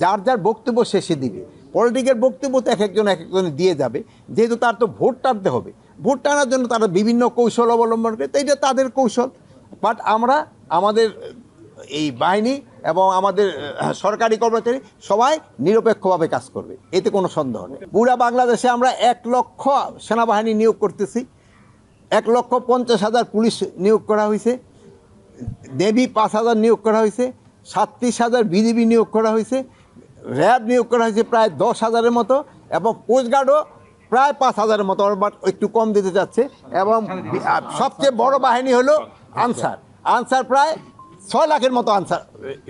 যার যার বক্তব্য শেষে দিবে। পলিটিক্যাল বক্তব্য তো এক একজন এক একজন দিয়ে যাবে। যেহেতু তার তো ভোট টানতে হবে। ভোট টানার জন্য তারা বিভিন্ন কৌশল অবলম্বন করে, তো এটা তাদের কৌশল। বাট আমরা, আমাদের এই বাহিনী এবং আমাদের সরকারি কর্মচারী সবাই নিরপেক্ষভাবে কাজ করবে। এতে কোনো সন্দেহ নেই। পুরা বাংলাদেশে আমরা এক লক্ষ সেনাবাহিনী নিয়োগ করতেছি। এক লক্ষ পঞ্চাশ হাজার পুলিশ নিয়োগ করা হয়েছে। দেবী পাঁচ হাজার নিয়োগ করা হয়েছে। সাতত্রিশ হাজার বিজিবি নিয়োগ করা হয়েছে। র্যাব নিয়োগ করা হয়েছে প্রায় দশ হাজারের মতো এবং কোস্টগার্ডও প্রায় পাঁচ হাজারের মতো, বাট একটু কম দিতে যাচ্ছে এবং সবচেয়ে বড় বাহিনী হলো আনসার। আনসার প্রায় ছয় লাখের মতো আনসার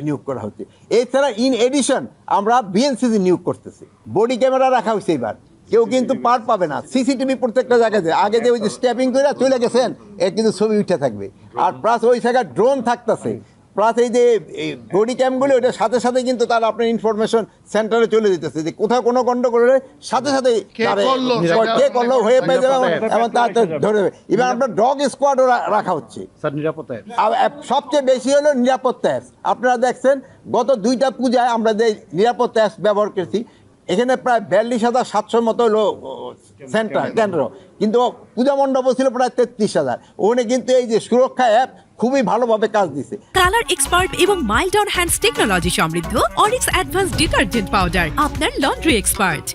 নিয়োগ করা হচ্ছে। এছাড়া ইন এডিশন আমরা বিএনসিসি নিয়োগ করতেছি। বডি ক্যামেরা রাখা হয়েছে এবার। কেউ কিন্তু পার পাবে না। সিসিটিভি প্রত্যেকটা জায়গাতে আগে যে ওই যে স্ট্যাপিং করে চলে গেছেন, এর কিন্তু ছবি উঠে থাকবে। আর প্লাস ওই জায়গায় ড্রোন থাকতেছে। প্লাস এই যে বডি ক্যামগুলো ওটার সাথে সাথে কিন্তু তারা আপনার ইনফরমেশন সেন্টারে চলে যেতেছে যে কোথাও কোনো গন্ডগোল হলে সাথে সাথে কে করল? হয়ে পেয়ে যাবে এবং- তার ধরে দেবে এবার আপনার ডগ স্কোয়াডও রাখা হচ্ছে। সবচেয়ে বেশি হলো নিরাপত্তা অ্যাপস আপনারা দেখছেন গত দুইটা পূজায় আমরা যে নিরাপত্তা অ্যাপস ব্যবহার করেছি এখানে প্রায় বিয়াল্লিশ হাজার সাতশোর মতো হলো সেন্টার কেন্দ্র। কিন্তু পূজা মণ্ডপ ছিল প্রায় তেত্রিশ হাজার। ওখানে কিন্তু এই যে সুরক্ষা অ্যাপ খুবই ভালোভাবে কাজ দিছে। কালার এক্সপার্ট এবং মাইল্ড অন হ্যান্ডস টেকনোলজি সমৃদ্ধ অরিক্স অ্যাডভান্স ডিটারজেন্ট পাউডার আপনার লন্ড্রি এক্সপার্ট